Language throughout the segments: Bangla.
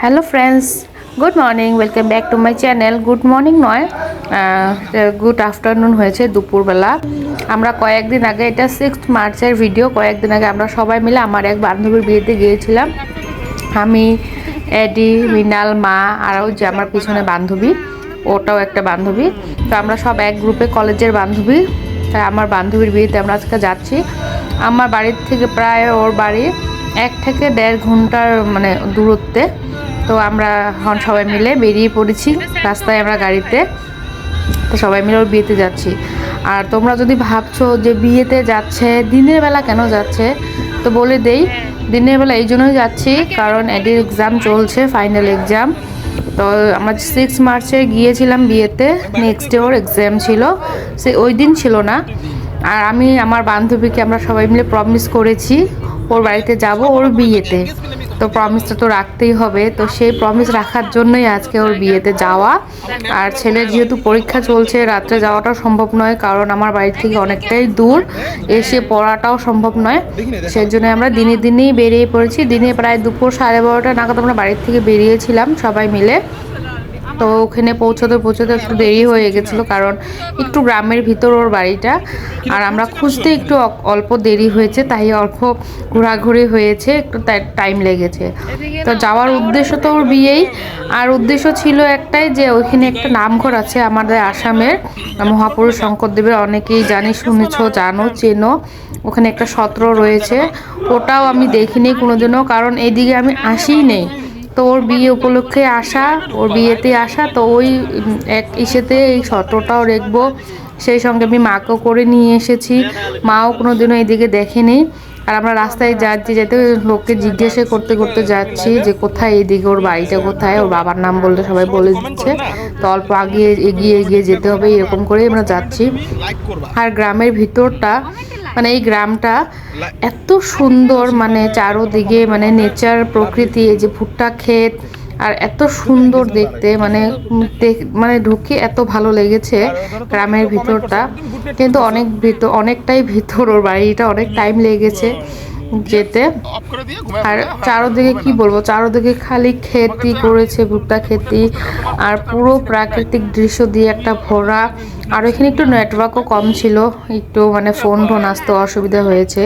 Hello friends good morning welcome back to my channel good morning নয় গুড আফটারনুন হয়েছে দুপুরবেলা। আমরা কয়েকদিন আগে, এটা সিক্স মার্চের ভিডিও কয়েকদিন আগে আমরা সবাই মিলে আমার এক বান্ধবীর বিয়েতে গিয়েছিলাম। আমি এডি মিনাল মা, আর ওই যে আমার পিছনে বান্ধবী, ওটাও একটা বান্ধবী। তো আমরা সব এক গ্রুপে কলেজের বান্ধবী। তাই আমার বান্ধবীর বিয়েতে আমরা আজকে যাচ্ছি। আমার বাড়ির থেকে প্রায় ওর বাড়ি এক থেকে দেড় ঘণ্টার মানে দূরত্বে। তো আমরা এখন সবাই মিলে বেরিয়ে পড়েছি রাস্তায় আমরা গাড়িতে। তো সবাই মিলে ওর বিয়েতে যাচ্ছি। আর তোমরা যদি ভাবছ যে বিয়েতে যাচ্ছে, দিনের বেলা কেন যাচ্ছে, তো বলে দেই, দিনের বেলা এই জন্যই যাচ্ছি কারণ এডির এক্সাম চলছে ফাইনাল এক্সাম তো আমরা সিক্স মার্চে গিয়েছিলাম বিয়েতে নেক্সট ডে ওর এক্সাম ছিল। সে ওই দিন ছিল না। আর আমি, আমার বান্ধবীকে আমরা সবাই মিলে প্রমিস করেছি, ওর বাড়িতে যাব ওর বিয়েতে। তো প্রমিসটা তো রাখতেই হবে। তো সেই প্রমিস রাখার জন্যই আজকে ওর বিয়েতে যাওয়া। আর ছেলের যেহেতু পরীক্ষা চলছে, রাত্রে যাওয়াটাও সম্ভব নয়, কারণ আমার বাড়ি থেকে অনেকটাই দূর। এসে পড়াটাও সম্ভব নয়। সেই জন্য আমরা দিনে দিনেই বেরিয়ে পড়েছি। দিনে প্রায় দুপুর সাড়ে বারোটা নাগাদ আমরা বাড়ির থেকে বেরিয়েছিলাম সবাই মিলে। তো ওখানে পৌঁছতে পৌঁছতে একটু দেরি হয়ে গেছিল, কারণ একটু গ্রামের ভিতর ওর বাড়িটা। আর আমরা খুঁজতে একটু অল্প দেরি হয়েছে, তাই অল্প ঘোরাঘুরি হয়েছে, একটু টাইম লেগেছে। তো যাওয়ার উদ্দেশ্য তো ওর বিয়েই, আর উদ্দেশ্য ছিল একটাই যে ওইখানে একটা নামঘর আছে আমাদের আসামের, মহাপুরুষ শঙ্করদেবের, অনেকেই জানি, শুনেছ, জানো, চেনো, ওখানে একটা সত্র রয়েছে। ওটাও আমি দেখিনি কোনোদিনও, কারণ এইদিকে আমি আসিই নেই। তো ওর বিয়ে উপলক্ষে আসা, ওর বিয়েতে আসা, তো ওই এক ইসেতে এই সত্রটাও দেখব সেই সঙ্গে আমি মাকেও করে নিয়ে এসেছি। মাও কোনো দিনও এদিকে দেখেনি। আর আমরা রাস্তায় যাচ্ছি, যেতে লোককে জিজ্ঞাসা করতে করতে যাচ্ছি যে কোথায় এদিকে, ওর বাড়িটা কোথায়, ওর বাবার নাম বললে সবাই বলে দিচ্ছে। তো অল্প আগিয়ে এগিয়ে এগিয়ে যেতে হবে, এরকম করেই আমরা যাচ্ছি। আর গ্রামের ভিতরটা মানে এই গ্রামটা এত সুন্দর মানে চারোদিকে মানে নেচার প্রকৃতি, এই যে ভুট্টা ক্ষেত, আর এত সুন্দর দেখতে মানে মানে ঢুকে এত ভালো লেগেছে গ্রামের ভিতরটা। কিন্তু অনেক ভিতর অনেকটাই ভিতর ওর বাড়িটা, অনেক টাইম লেগেছে। যেতে। আর চারোদিকে কি বলব? চারোদিকে খালি খেতি করেছে, ভুট্টা খেতি। আর পুরো প্রাকৃতিক দৃশ্য দিয়ে একটা ভরা। আর এখানে একটু নেটওয়ার্কও কম ছিল। একটু মানে ফোন ফোন আসতে, অসুবিধা হয়েছে।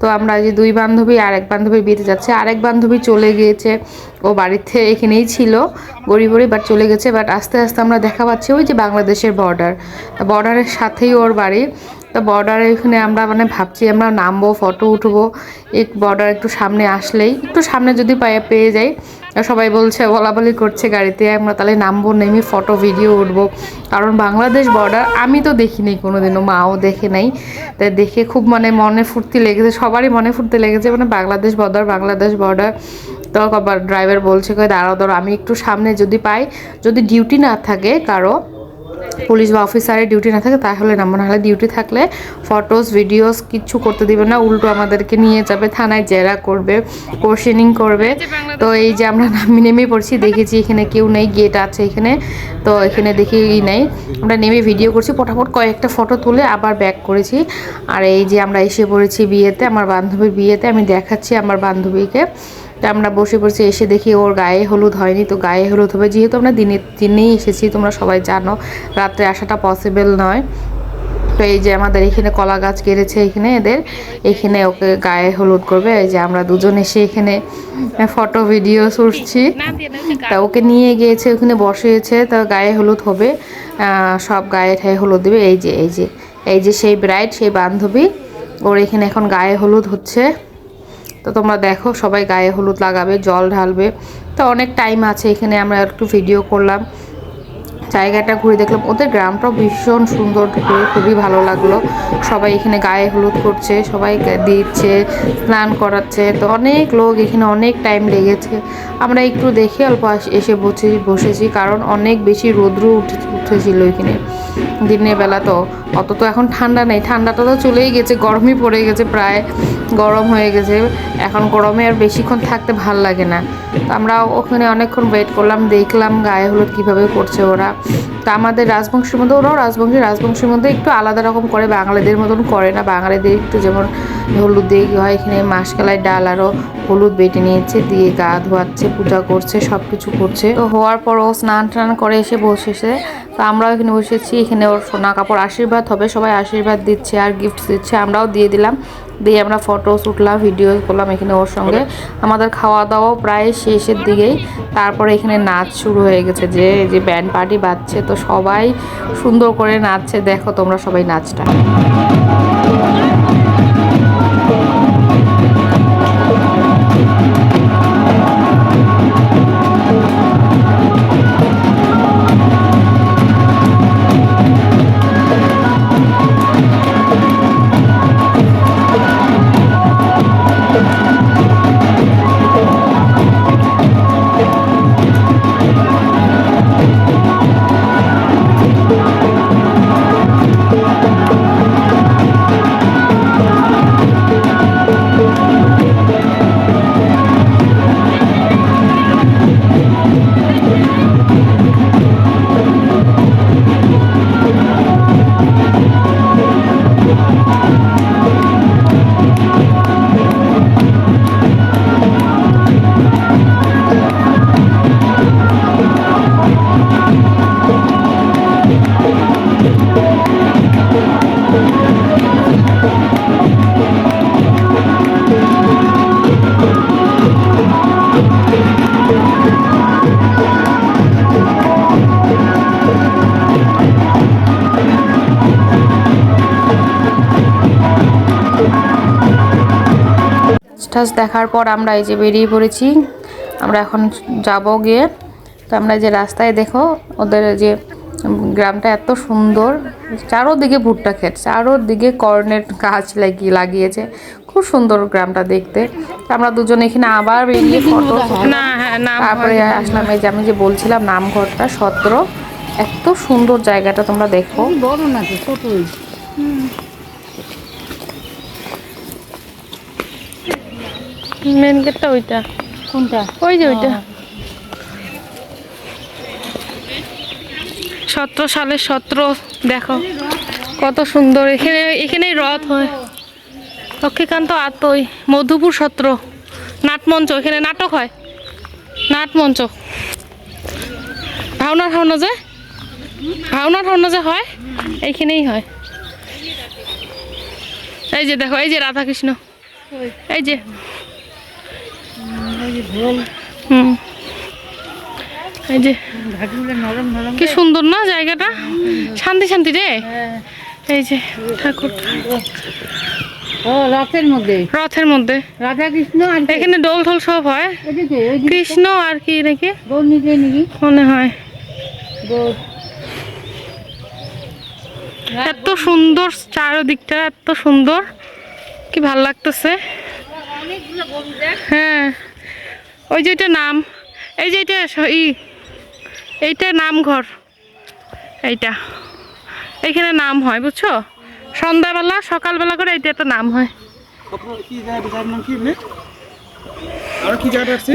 তো আমরা যে দুই বান্ধবী আর এক বান্ধবীর বিয়েতে যাচ্ছে। আরেক বান্ধবী চলে গিয়েছে। ও বাড়িতে এখানেই ছিল। গড়ি গড়ি বাট চলে গেছে। বাট আস্তে আস্তে আমরা দেখা পাচ্ছি ওই যে বাংলাদেশের বর্ডার বর্ডারের সাথেই ওর বাড়ি। তো বর্ডারে এখানে আমরা মানে ভাবছি আমরা নামবো ফটো উঠবো। এই বর্ডার একটু সামনে আসলেই, একটু সামনে যদি পায়ে পেয়ে যাই সবাই বলছে, বলাবলি করছে গাড়িতে, আমরা তাহলে নামবো, নেমে ফটো ভিডিও উঠবো। কারণ বাংলাদেশ বর্ডার আমি তো দেখিনি কোনোদিনও, মাও দেখে নাই। তাই দেখে খুব মানে মনে ফুর্তি লেগেছে, সবারই মনে ফুর্তি লেগেছে মানে বাংলাদেশ বর্ডার বাংলাদেশ বর্ডার তো ড্রাইভার বলছে দাঁড়াও দাঁড়াও আমি একটু সামনে যদি পাই, যদি ডিউটি না থাকে কারও পুলিশ বা অফিসারের ডিউটি না থাকে তাহলে নামবো নাহলে ডিউটি থাকলে ফটোস ভিডিওস কিচ্ছু করতে দিবে না উল্টো আমাদেরকে নিয়ে যাবে থানায় জেরা করবে কোশ্চেনিং করবে। তো এই যে আমরা নামি নেমে পড়ছি দেখেছি এখানে কেউ নেই গেট আছে এখানে তো এখানে দেখি নেই। আমরা নেমে ভিডিও করছি ফটাফট কয়েকটা ফটো তুলে আবার ব্যাক করেছি। আর এই যে আমরা এসে পড়েছি বিয়েতে আমার বান্ধবীর বিয়েতে আমি দেখাচ্ছি আমার বান্ধবীকে। তা আমরা বসে পড়ছি, এসে দেখি ওর গায়ে হলুদ হয়নি, তো গায়ে হলুদ হবে। যেহেতু আমরা দিনের দিনেই এসেছি, তোমরা সবাই জানো, রাত্রে আসাটা পসিবল নয়। তো এই যে আমাদের এখানে কলা গাছ কেড়েছে এখানে, এদের, এখানে ওকে গায়ে হলুদ করবে। এই যে আমরা দুজন এসে এখানে ফটো ভিডিও শুটছি তা ওকে নিয়ে গিয়েছে, ওখানে বসিয়েছে, তা গায়ে হলুদ হবে সব গায়ে ঠায়ে হলুদ দেবে। এই যে এই যে এই যে সেই ব্রাইড সেই বান্ধবী, ওর এখানে এখন গায়ে হলুদ হচ্ছে। তো তোমরা দেখো, সবাই গায়ে হলুদ লাগাবে, জল ঢালবে। তো অনেক টাইম আছে, এখানে আমরা একটু ভিডিও করলাম। জায়গাটা ঘুরে দেখলাম। ওদের গ্রামটাও ভীষণ সুন্দর ঘুরে খুবই ভালো লাগল। সবাই এখানে গায়ে হলুদ করছে, সবাই দিচ্ছে, স্নান করাচ্ছে। তো অনেক লোক এখানে অনেক টাইম লেগেছে। আমরা একটু দেখে অল্প এসে বসে, বসেছি, কারণ অনেক বেশি রৌদ্র উঠে, উঠেছিল এখানে দিনের বেলা তো। অত তো এখন ঠান্ডা নেই। ঠান্ডাটা তো চলেই গেছে, গরমই পড়ে গেছে প্রায়, গরম হয়ে গেছে। এখন গরমে আর বেশিক্ষণ থাকতে ভালো লাগে না। তো আমরা ওখানে অনেকক্ষণ ওয়েট করলাম, দেখলাম গায়ে হলুদ কীভাবে করছে ওরা। তা আমাদের রাজবংশের মধ্যে ওরাও রাজবংশী রাজবংশের মধ্যে একটু আলাদা রকম করে, বাঙালিদের মতন করে না। বাঙালিদের একটু যেমন হলুদ দিয়ে হয়, এখানে মাসকালাই ডাল আরও হলুদ বেটে নিয়েছে, দিয়ে গা ধোয়াচ্ছে, পূজা করছে সব কিছু করছে। তো হওয়ার পর ও স্নান টান করে এসে বসেছে। তো আমরাও এখানে বসেছি, এখানে ওর সোনা কাপড় আশীর্বাদ হবে, সবাই আশীর্বাদ দিচ্ছে আর গিফট দিচ্ছে, আমরাও দিয়ে দিলাম। দিয়ে আমরা ফটোস উঠলাম ভিডিও করলাম এখানে ওর সঙ্গে। আমাদের খাওয়া দাওয়াও প্রায় শেষের দিকেই। তারপরে এখানে নাচ শুরু হয়ে গেছে যে যে ব্যান্ড পার্টি বাজছে তো সবাই সুন্দর করে নাচছে। দেখো তোমরা সবাই নাচটা। টাচ দেখার পর আমরা এই যে বেরিয়ে পড়েছি। আমরা এখন যাব গিয়ে। তো আমরা যে রাস্তায় দেখো ওদের যে গ্রামটা এত সুন্দর। চারোদিকে ভুট্টা ক্ষেত চারোদিকে কর্নের গাছ লাগিয়ে লাগিয়েছে। খুব সুন্দর গ্রামটা দেখতে। তো আমরা দুজনে এখানে আবার বেরিয়ে ফটো না হ্যাঁ নাম তারপরে আসলাম এই যে আমি যে বলছিলাম নামঘরটা সত্র। এত সুন্দর জায়গাটা তোমরা দেখো। বড় নাকি ছোটই। মেন গেটটা ওইটা। কোনটা? ওই যে ওইটা। সতেরো সালের সতেরো দেখো কত সুন্দর। এখানে এখানেই রথ হয়। লক্ষ্মীকান্ত আতই মধুপুর সত্র নাটমঞ্চ এখানে নাটক হয়। নাটমঞ্চ। ভাওনা ঠাউনা যে ভাওনা ঠাউনা যে হয় এইখানেই হয়। এই যে দেখো এই যে রাধাকৃষ্ণ। এই যে হুম। এই যে কি সুন্দর না জায়গাটা? শান্তি শান্তি রে। এই যে ঠাকুর। ও রথের মধ্যে। রথের মধ্যে। রাধা কৃষ্ণ আর এখানে ডোল ঢোল সব হয়। কৃষ্ণ আর কি নাকি? মনে হয়। এত সুন্দর চারদিকটা এত সুন্দর। কি ভালো লাগতেছে? হ্যাঁ। ওই যে এটা নাম। এই যে এটা ই এইটা নামঘর। এইটা। এইখানে নাম হয় বুঝছ? সন্ধ্যাবেলা সকালবেলা করে এইটা একটা নাম হয়।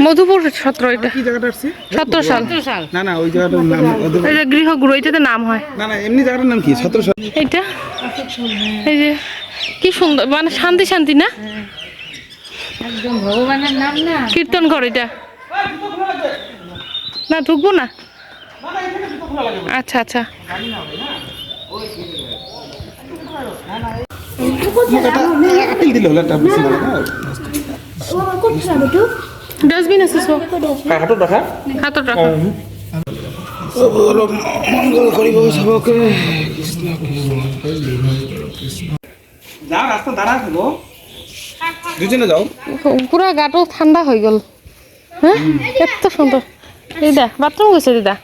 মধুপুর সত্র এটা। কি জায়গাটা সাল। সাল। না না ওই জায়গাটার নাম ওদের গৃহগুরু এইটাতে নাম হয়। না না এমনি জায়গাটার নাম কি? সতেরোশো এইটা? এই যে কি সুন্দর মানে শান্তি শান্তি না? একদম ভগবানের নাম না। কীর্তন ঘর এটা। না ঢুকবো না? আচ্ছা আচ্ছা। ডাস্টবিন আছে সব রাখা? হাতত রাখো। সবকে যাও রাস্তা দাঁড়া থাকো দুজনে যাও। পুরা গাটো ঠান্ডা হয়ে গেল। হ্যাঁ এত সুন্দর দিদা বাথরুম গেছে দিদা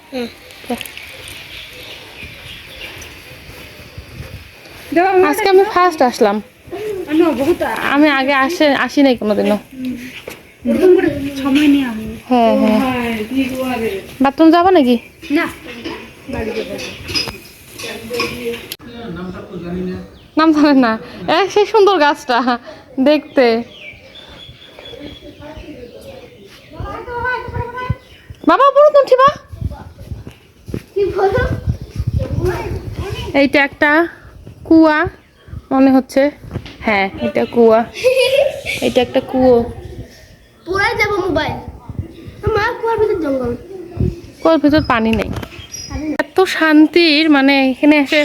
আজকে আমি ফার্স্ট আসলাম। আমি আগে আসে আসি নাই কোনোদিনও সময় নিয়ে আমি হ্যাঁ হ্যাঁ বাথরুম যাবা নাকি? না। নাম জানেন না। এ সেই সুন্দর গাছটা। দেখতে। বাবা পুরো তো উঠিবা এইটা একটা কুয়া মনে হচ্ছে। হ্যাঁ এটা কুয়া। এটা একটা কুয়ো। পুরাই যাব মোবাইল। মা কুয়ার ভিতর জঙ্গল। কুয়োর ভিতর পানি নেই। এত শান্তির মানে এখানে এসে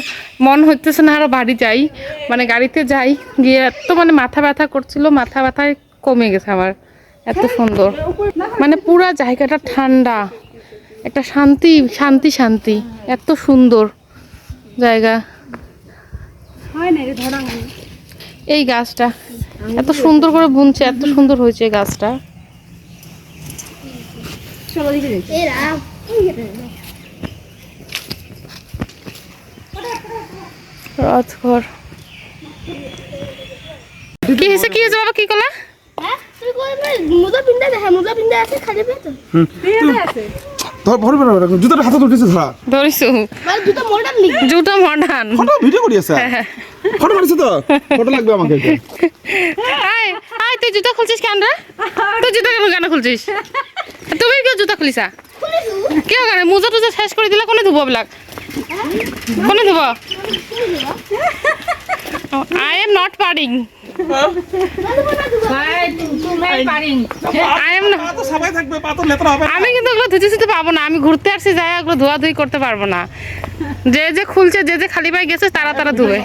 মন হইতেছে না আরও বাড়ি যাই। মানে গাড়িতে যাই গিয়ে এত মানে মাথা ব্যথা করছিল মাথা ব্যথায় কমে গেছে আমার এত সুন্দর। মানে পুরা জায়গাটা ঠান্ডা একটা শান্তি শান্তি শান্তি এত সুন্দর জায়গা। হয় না এই গাছটা এত সুন্দর করে বুনছে এত সুন্দর হয়েছে গাছটা। চলো দিকে যাই এরা রথঘর কি হয়েছে কি হয়েছে বাবা কি করলা হ্যাঁ তুই কই মোজা পিন্দা দেখা মোজা পিন্দা আছে খালি পেতো আছে ধর ভরে ভরে ভরে জুতাটা হাতে উঠেছে ধরা। ধরিছো? দুটো মডার্ন লিখ জুতো মডার্ন ফটো ভিডিও করি আছে? ফটো মারিছে তো? ফটো লাগবে আমাকে একটা। আয় আয় তুই জুতা খুলছিস কেন রে? তুই জুতা কেন কেন খুলছিস? তুমি কেউ জুতা খুলিছা? কেউ কেন? মোজা টুজা শেষ করে দিলে কোনে ধুবো বিলাক? কোনে দেব। আই এম নট পারিং আমি কিন্তু ওগুলো ধুতে ধুতে পাবো না আমি ঘুরতে আসছি যাই ওগুলো ধোয়া ধুই করতে পারব না। যে যে খুলছে যে যে খালি পায়ে গেছে তারা তারা ধুবে।